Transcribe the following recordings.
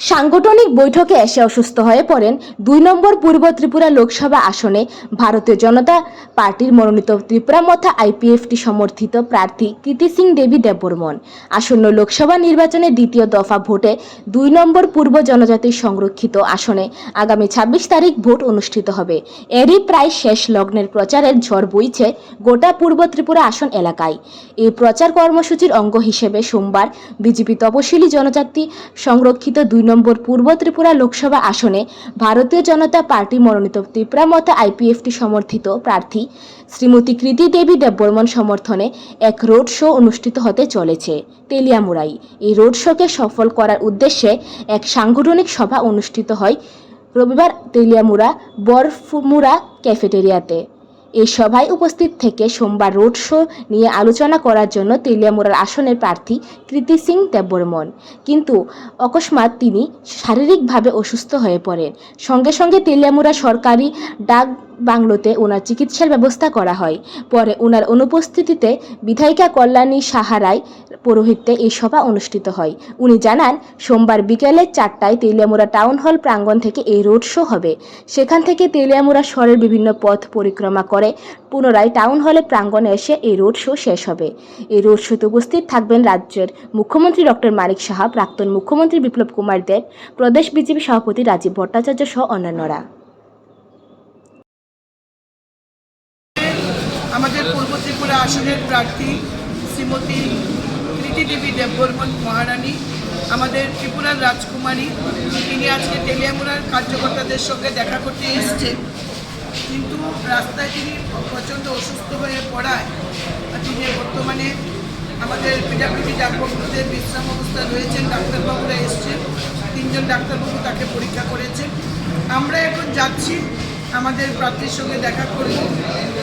সাংগঠনিক বৈঠকে এসে অসুস্থ হয়ে পড়েন দুই নম্বর পূর্ব ত্রিপুরা লোকসভা আসনে ভারতীয় জনতা পার্টির মনোনীত ত্রিপুরা মথা আইপিএফটি সমর্থিত প্রার্থী কৃতি সিং দেবী দেববর্মন। আসন্ন লোকসভা নির্বাচনে দ্বিতীয় দফা ভোটে দুই নম্বর পূর্ব জনজাতির সংরক্ষিত আসনে আগামী ছাব্বিশ তারিখ ভোট অনুষ্ঠিত হবে। এরই প্রায় শেষ লগ্নের প্রচারের ঝড় বইছে গোটা পূর্ব ত্রিপুরা আসন এলাকায়। এই প্রচার কর্মসূচির অঙ্গ হিসেবে সোমবার বিজেপি তপশিলি জনজাতি সংরক্ষিত দুই নম্বর পূর্ব ত্রিপুরা লোকসভা আসনে ভারতীয় জনতা পার্টি মনোনীত ত্রিপুরা মতো আইপিএফটি সমর্থিত প্রার্থী শ্রীমতী কৃতি দেবী দেববর্মন সমর্থনে এক রোড শো অনুষ্ঠিত হতে চলেছে। তেলিয়ামুড়াই। এই রোড শোকে সফল করার উদ্দেশ্যে এক সাংগঠনিক সভা অনুষ্ঠিত হয় রবিবার তেলিয়ামুড়া বরফুমুড়া ক্যাফেটেরিয়াতে। এই সভায় উপস্থিত থেকে সোমবার রোড শো নিয়ে আলোচনা করার জন্য তেলিয়ামুড়ার আসনের প্রার্থী কৃতি সিং দেববর্মন। কিন্তু অকস্মাৎ তিনি শারীরিকভাবে অসুস্থ হয়ে পড়েন। সঙ্গে সঙ্গে তেলিয়ামুড়া সরকারি ডাক বাংলোতে ওনার চিকিৎসার ব্যবস্থা করা হয়। পরে ওনার অনুপস্থিতিতে বিধায়িকা কল্যাণী সাহারায় পৌরোহিত্যে এই সভা অনুষ্ঠিত হয়। উনি জানান, সোমবার বিকেলে চারটায় তেলিয়ামুড়া টাউন হল প্রাঙ্গণ থেকে এই রোড শো হবে। সেখান থেকে তেলিয়ামুড়া শহরের বিভিন্ন পথ পরিক্রমা করে পুনরায় টাউন হলে প্রাঙ্গণে এসে এই রোড শো শেষ হবে। এই রোড শোতে উপস্থিত থাকবেন রাজ্যের মুখ্যমন্ত্রী ডক্টর মানিক সাহা, প্রাক্তন মুখ্যমন্ত্রী বিপ্লব কুমার দেব, প্রদেশ বিজেপি সভাপতি রাজীব ভট্টাচার্য সহ অন্যান্যরা। আমাদের পূর্ব ত্রিপুরা আসনের প্রার্থী শ্রীমতী কৃতি দেবী দেববর্মন মহারানী, আমাদের ত্রিপুরার রাজকুমারী, তিনি আজকে তেলিয়ামুড়ার কার্যকর্তাদের সঙ্গে দেখা করতে এসছেন। কিন্তু রাস্তায় তিনি প্রচণ্ড অসুস্থ হয়ে পড়ায় তিনি বর্তমানে আমাদের পিডাপিডি ডাক্তারবাবুদের বিশ্রাম অবস্থায় রয়েছেন, ডাক্তারবাবুরা এসছেন, তিনজন ডাক্তারবাবু তাকে পরীক্ষা করেছেন। আমরা এখন যাচ্ছি, আমাদের প্রার্থীর সঙ্গে দেখা করব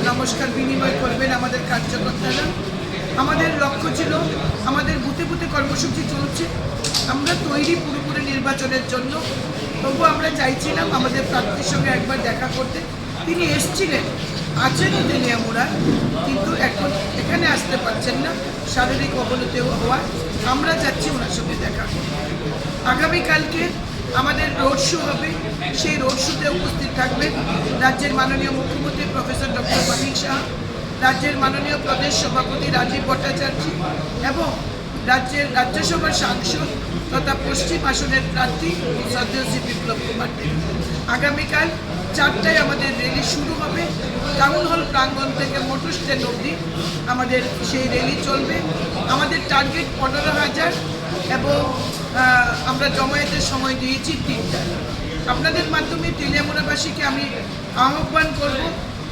নমস্কার, বিনিময় করবেন আমাদের কার্যকর্তারা। আমাদের লক্ষ্য ছিল, আমাদের বুথে বুথে কর্মসূচি চলছে। আমরা তৈরি পুরোপুরি নির্বাচনের জন্য। তবু আমরা চাইছিলাম আমাদের প্রার্থীর সঙ্গে একবার দেখা করতে। তিনি এসছিলেন, আছেন তেলিয়ামুড়া কিন্তু এখন এখানে আসতে পারছেন না, শারীরিক অবনতি হওয়ায় আমরা যাচ্ছি ওনার সঙ্গে দেখা। আগামীকালকে আমাদের রোড শো হবে, সেই রোড শোতে উপস্থিত থাকবেন রাজ্যের মাননীয় মুখ্যমন্ত্রী প্রফেসর ডক্টর মানিক শাহ, রাজ্যের মাননীয় প্রদেশ সভাপতি রাজীব ভট্টাচার্য এবং রাজ্যের রাজ্যসভার সাংসদ তথা পশ্চিম আসনের প্রার্থী সদ্যশ্রী বিপ্লব কুমার দেব। আগামীকাল চারটায় আমাদের র্যালি শুরু হবে। টাউন হল প্রাঙ্গণ থেকে মোটর স্ট্যান্ড অবধি আমাদের সেই র্যালি চলবে। আমাদের টার্গেট পনেরো হাজার এবং আমরা জমায়েতের সময় দিয়েছি তিনটা। আপনাদের মাধ্যমে তেলিয়ামুড়াবাসীকে আমি আহ্বান করব,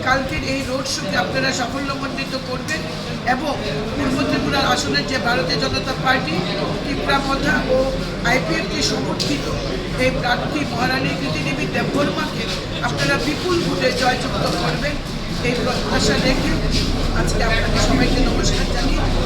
কালকের এই রোড শোকে আপনারা সাফল্যমণ্ডিত করবেন এবং পূর্ব ত্রিপুরার আসনের যে ভারতীয় জনতা পার্টি, ত্রিপুরা মথা ও আইপিএফটি সমর্থিত এই প্রার্থী মহারানী কৃতিদেবী দেববর্মাকে আপনারা বিপুল ভোটে জয়যুক্ত করবেন এই প্রত্যাশা রেখে আজকে আপনাদের সবাইকে নমস্কার জানিয়ে আমার